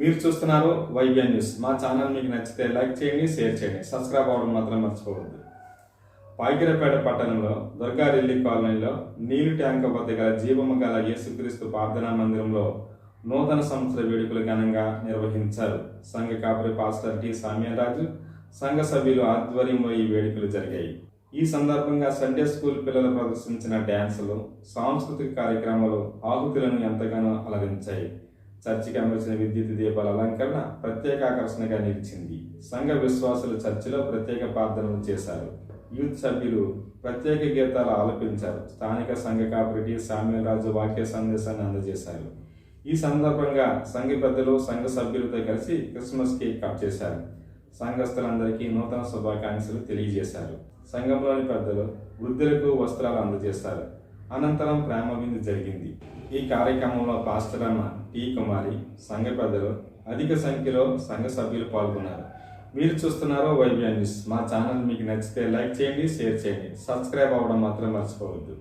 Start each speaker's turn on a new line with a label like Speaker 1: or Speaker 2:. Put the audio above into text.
Speaker 1: మీరు చూస్తున్నారు వైబిఎన్ న్యూస్. మా ఛానల్ మీకు నచ్చితే లైక్ చేయండి షేర్ చేయండి. సబ్స్క్రైబ్ అవ్వడం మాత్రం మర్చిపోవద్దు. పాకిరపేట పట్టణంలో దుర్గారెల్లి కాలనీలో నీరు ట్యాంక్ వద్ద గల జీవము గల యేసుక్రీస్తు ప్రార్థనా మందిరంలో నూతన సంవత్సర వేడుకలు ఘనంగా నిర్వహించారు. సంఘ కాపరి పాస్టర్ టి సామ్యరాజు సంఘ సభ్యులు ఆధ్వర్యంలో ఈ వేడుకలు జరిగాయి. ఈ సందర్భంగా సండే స్కూల్ పిల్లలు ప్రదర్శించిన డ్యాన్సులు సాంస్కృతిక కార్యక్రమాలు ఆహుతులను ఎంతగానో అలరించాయి. చర్చికి అమర్చిన విద్యుత్ దీపాల అలంకరణ ప్రత్యేక ఆకర్షణగా నిలిచింది. సంఘ విశ్వాసులు చర్చిలో ప్రత్యేక ప్రార్థనలు చేశారు. యూత్ సభ్యులు ప్రత్యేక గీతాలు ఆలపించారు. స్థానిక సంఘ కాపరిటి రాజు వాక్య సందేశాన్ని అందజేశారు. ఈ సందర్భంగా సంఘ పెద్దలు సంఘ సభ్యులతో కలిసి క్రిస్మస్ కేక్ కట్ చేశారు. సంఘస్థులందరికీ నూతన శుభాకాంక్షలు తెలియజేశారు. సంఘంలోని పెద్దలు వృద్ధులకు వస్త్రాలు అందజేశారు. అనంతరం ప్రేమ విందు జరిగింది. ఈ కార్యక్రమంలో పాస్టర్ టి. కుమారి సంఘ పెద్దలు అధిక సంఖ్యలో సంఘ సభ్యులు పాల్గొన్నారు. మీరు చూస్తున్నారో వైబిఎన్ న్యూస్. మా ఛానల్ మీకు నచ్చితే లైక్ చేయండి షేర్ చేయండి. సబ్స్క్రైబ్ అవ్వడం మాత్రం మర్చిపోవద్దు.